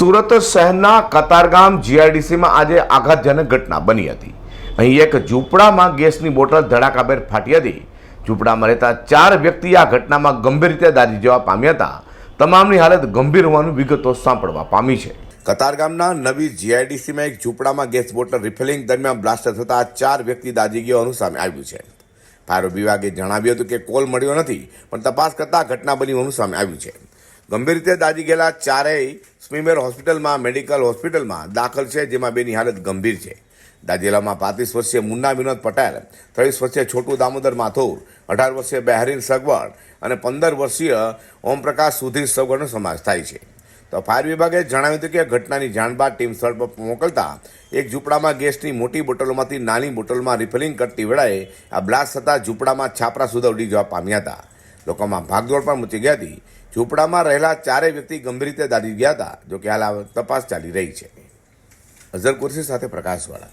સુરત શહેરના કતારગામ જીઆઈડીસીમાં આજે આઘાતજનક ઘટના બની હતી. અહીં એક ઝૂંપડામાં ગેસની બોટલ ધડાકાભેર ફાટી હતી. ઝૂંપડામાં રહેતા ચાર વ્યક્તિ આ ઘટનામાં ગંભીર રીતે દાજી જવા પામ્યા હતા. તમામની હાલત ગંભીર હોવાનું વિગતો સાંપડવા પામી છે. કતારગામના નવી જીઆઈડીસીમાં એક ઝૂંપડામાં ગેસ બોટલ રિફિલિંગ દરમિયાન બ્લાસ્ટ થતા ચાર વ્યક્તિ દાજી ગયાનું સામે આવ્યું છે. ફાયર વિભાગે જણાવ્યું હતું કે કોલ મળ્યો નથી, પણ તપાસ કરતા ઘટના બની હોવાનું સામે આવ્યું છે. ગંભીર રીતે દાજી ગયેલા ચારેય સ્મીમેર હોસ્પિટલમાં, મેડિકલ હોસ્પિટલમાં દાખલ છે, જેમાં બેની હાલત ગંભીર છે. દાજેલામાં પાંત્રીસ વર્ષીય મુન્ના વિનોદ પટેલ, ત્રેવીસ વર્ષીય છોટુ દામોદર માથુર, અઢાર વર્ષીય બહેરીન સગવડ અને પંદર વર્ષીય ઓમપ્રકાશ સુધીર સગવડનો સમાવેશ થાય છે. તો ફાયર વિભાગે જણાવ્યું હતું કે ઘટનાની જાણ બાદ ટીમ સ્થળ પર મોકલતા એક ઝૂંપડામાં ગેસની મોટી બોટલોમાંથી નાની બોટલમાં રિફિલિંગ કરતી વેળાએ આ બ્લાસ્ટ થતાં ઝૂંપડામાં છાપરા સુધી ઉડી જવા પામ્યા હતા. લોકોમાં ભાગદોડ પણ મચી ગઈ હતી. ઝૂંપડામાં રહેલા ચારેય વ્યક્તિ ગંભીર રીતે દાટી ગયા હતા, જો કે હાલ આ તપાસ ચાલી રહી છે. અઝર કુરશી સાથે પ્રકાશવાળા.